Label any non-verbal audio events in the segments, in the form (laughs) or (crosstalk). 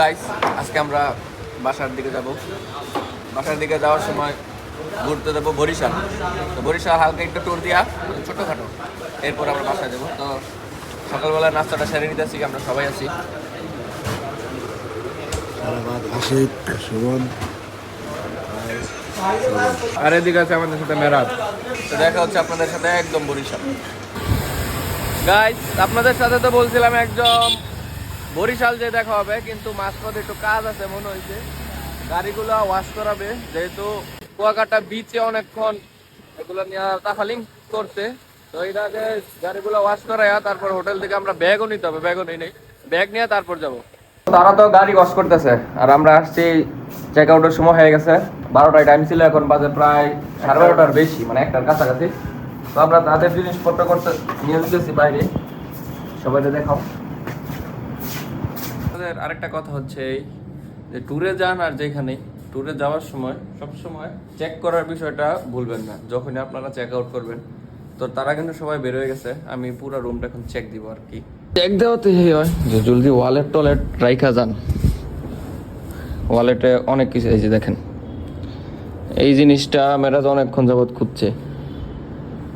Guys আজকে আমরা বাসার দিকে যাব। বাসার দিকে যাওয়ার সময় ঘুরতে যাব বরিশাল। তো বরিশাল হালকা একটু ট্যুর দিয়া ছোটোখাটো। এরপর আমরা বাসায় যাব। তো সকালবেলা নাস্তাটা সেরে নিতেছি আমরা সবাই আছি। আর এদিকে আছে আমাদের সাথে মেরাজ। তো দেখা হচ্ছে আপনাদের সাথে একদম বরিশাল। গাইস আপনাদের সাথে তো বলছিলাম একদম বরিশাল যে দেখা হবে, কিন্তু মাঝপথে একটু কাজ আছে মনে হয়েছে গাড়িগুলো ওয়াশ করাবে, যেহেতু কুয়াকাটা বিচে অনেকক্ষণ এগুলো নিয়ে তাফালিং করছে। তো এটাকে গাড়িগুলো ওয়াশ করাইয়া তারপর হোটেল থেকে আমরা ব্যাগও নিতে হবে ব্যাগও নেই নেই। ব্যাগ নিয়ে তারপর যাব। তারা তো গাড়ি ওয়াশ করতেছে, আর আমরা আসছি চেক আউটের সময় হয়ে গেছে। বারোটায় টাইম ছিল, এখন বাজে প্রায় সাড়ে বারোটার বেশি মানে একটার কাছাকাছি। তো আমরা তাদের জিনিসপত্র করতে নিয়ে যেতেছি বাইরে। সবাই দেখাও। আমাদের আরেকটা কথা হচ্ছে এই যে ট্যুরে যান আর যেখানে ট্যুরে যাওয়ার সময় সব সময় চেক করার বিষয়টা ভুলবেন না। যখনই আপনারা চেক আউট করবেন, তো তারা কিন্তু সবাই বের হয়ে গেছে, আমি পুরো রুমটা এখন চেক দিব আর কি। চেক দেওয়াতে হয়। যে জলদি ওয়ালেট টলেট রাইখা যান। ওয়ালেটে অনেক কিছু যে দেখেন। এই জিনিসটা মেরাজ অনেকক্ষণ যাবৎ খুঁজছে।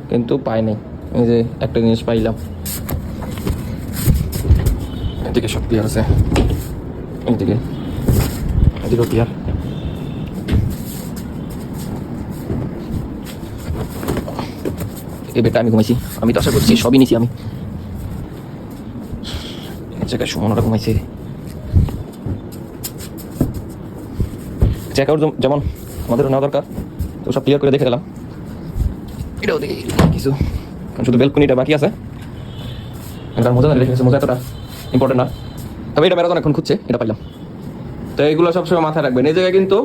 কিন্তু পাই নাই। এই যে একটা জিনিস পাইলাম। এদিকে সব ক্লিয়ার আছে। এইদিকে এদিকেও ক্লিয়ার এই বেটা, আমি ঘুমাইছি। আমি তো করছি সবই নিছি আমি। জায়গায় সুমনরা ঘুমাইছে। চেক আউট যেমন আমাদের নেওয়া দরকার, তো সব ক্লিয়ার করে দেখে গেলাম। এটাও দেখি, কিছু। কারণ শুধু বেলকুনিটা বাকি আছে। মজা না মজা এতটা ইম্পর্টেন্ট না। তবে এটা ম্যারাথন এখন খুঁজছে এটা পাইলাম। তো এইগুলো সবসময় মাথায় রাখবেন। এই জায়গায় কিন্তু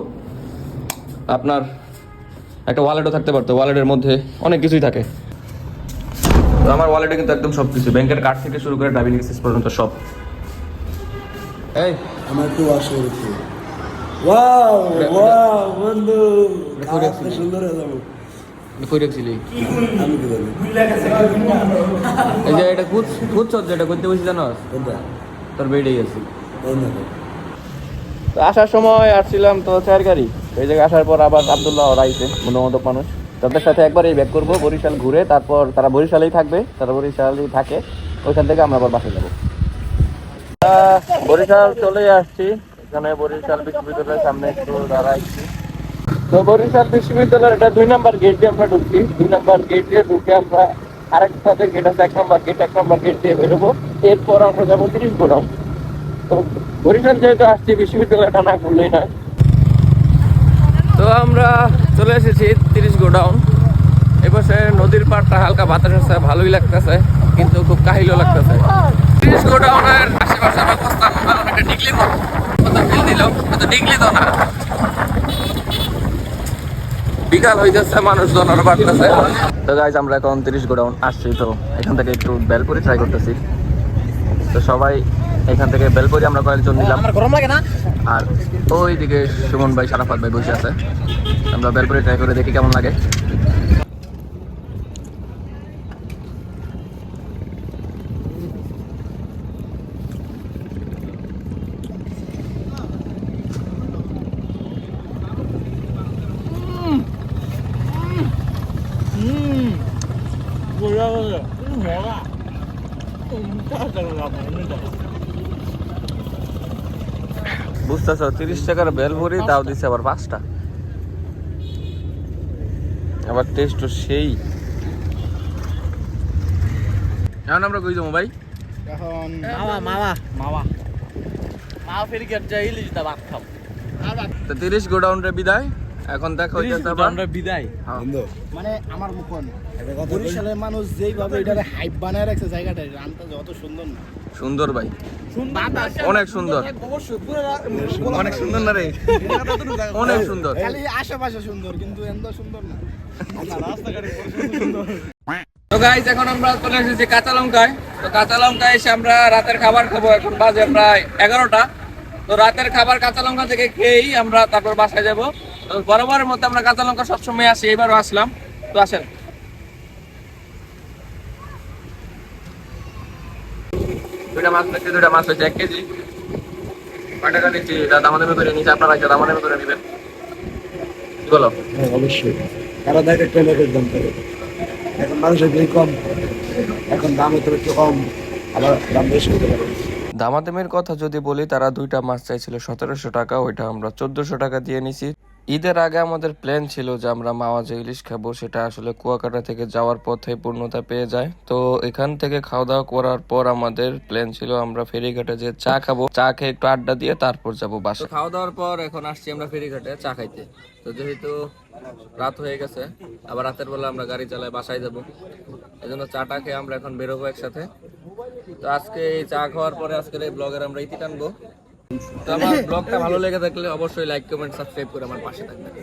আপনার একটা ওয়ালেটও থাকতে পারতো। ওয়ালেটের মধ্যে অনেক কিছুই থাকে। তো আমার ওয়ালেটে কিন্তু একদম সব কিছু ব্যাংকের কার্ড থেকে শুরু করে ড্রাইভিং লাইসেন্স পর্যন্ত সব। এই আমার একটু ওয়াশ করেছি ওয়াও ওয়াও বন্ধু। সুন্দর হয়ে যাব। এটা করতে বসে জানো? তোর এই না তো আসার সময় আসছিলাম তো চার গাড়ি। এই জায়গায় আসার পর আবার আবদুল্লাহ ওরা আইছে মনোমত মানুষ। তাদের সাথে একবার এই ব্যাক করব বরিশাল ঘুরে তারপর তারা বরিশালেই থাকবে তারা বরিশালেই থাকে ওইখান থেকে আমরা আবার বাসে যাব। বরিশাল চলে আসছি এখানে বরিশাল বিশ্ববিদ্যালয়ের সামনে একটু দাঁড়াইছি। তো বরিশাল বিশ্ববিদ্যালয়ের এটা দুই নাম্বার গেট দিয়ে আমরা ঢুকছি দুই নাম্বার গেট দিয়ে ঢুকে আমরা আরেকটা গেট আছে, এক নাম্বার গেট এক নাম্বার গেট দিয়ে বেরোবো। এরপর আমরা যাব তো যেহেতু আসছি, বিশ্ববিদ্যালয়টা না করলেই না তো আমরা চলে এসেছি তিরিশ গোডাউন। এপাশে নদীর পাড়টা হালকা বাতাস আছে, ভালোই লাগতেছে, কিন্তু খুব কাহিলও লাগতেছে। তিরিশ গোডাউনের আশেপাশে আমরা ডিগলি তো তো না। বিকাল হয়ে যাচ্ছে মানুষজন আরও বাড়তেছে। তো গাইজ আমরা এখন তিরিশ গোডাউন আসছি তো এখান থেকে একটু বেলপুরি ট্রাই করতেছি। তো সবাই এখান থেকে বেলপুরি আমরা কয়েকজন নিলাম। গরম লাগে না। আর ওইদিকে সুমন ভাই সারাফাত ভাই বসে আছে। আমরা বেলপুরি ট্রাই করে দেখি কেমন লাগে। বুঝতেছ তিরিশ টাকার বেলপুরি তাও দিচ্ছে আবার পাঁচটা। আবার টেস্ট সেই। এখন আমরা কই যাব ভাই? এখন মামা মামা। মামা। মামা ফের গেট যাই ইলিশ দা ভাত খাও তো তিরিশ গোডাউন রে বিদায়। এখন দেখো হইতেছে আমরা বিদায়। হ্যাঁ। মানে আমার মুখন? বরিশালের মানুষ যেইভাবে এটারে হাইপ বানায় রাখছে জায়গাটা রানটা যত সুন্দর না। সুন্দর ভাই। অনেক সুন্দর। অনেক সুন্দর। না রে? (laughs) অনেক সুন্দর। খালি আশেপাশে সুন্দর কিন্তু এত সুন্দর না। তো গাইস এখন আমরা চলে এসেছি কাঁচা লঙ্কায়। তো কাঁচা লঙ্কায় এসে আমরা রাতের খাবার খাব। এখন বাজে প্রায় এগারোটা। তো রাতের খাবার কাঁচা লঙ্কা থেকে খেয়েই আমরা তারপর বাসায় যাব। তো বরাবরের মধ্যে আমরা কাঁচা লঙ্কা সবসময় আসি, এবারও আসলাম। তো আসেন। দুইটা মাছ মাছ এক কেজি। করে আপনারা করে নেবেন। হ্যাঁ অবশ্যই। দেখ এখন মানুষের ভিড় কম, এখন দাম একটু কম, আবার দাম বেশি হতে পারে। দামাদামের কথা যদি বলি, তারা দুইটা মাছ চাইছিল, সতেরোশো টাকা, ওইটা আমরা চোদ্দশো টাকা দিয়ে নিছি। ঈদের আগে আমাদের প্ল্যান ছিল যে আমরা মাওয়া যে ইলিশ খাব, সেটা আসলে কুয়াকাটা থেকে যাওয়ার পথে পূর্ণতা পেয়ে যায়। তো এখান থেকে খাওয়া দাওয়া করার পর আমাদের প্ল্যান ছিল, আমরা ফেরিঘাটে যে চা খাব, চা খেয়ে একটু আড্ডা দিয়ে তারপর যাব বাসা খাওয়া দাওয়ার পর এখন আসছি আমরা ফেরিঘাটে চা খাইতে। তো যেহেতু রাত হয়ে গেছে, আবার রাতের বেলা আমরা গাড়ি চালায় বাসায় যাব। এই জন্য চাটা খেয়ে আমরা এখন বেরোবো একসাথে। তো আজকে এই চা খাওয়ার পরে আজকের এই ব্লগের আমরা ইতি টানবো। তো আমার ব্লগটা ভালো লেগে থাকলে অবশ্যই লাইক কমেন্ট সাবস্ক্রাইব করে আমার পাশে থাকবেন।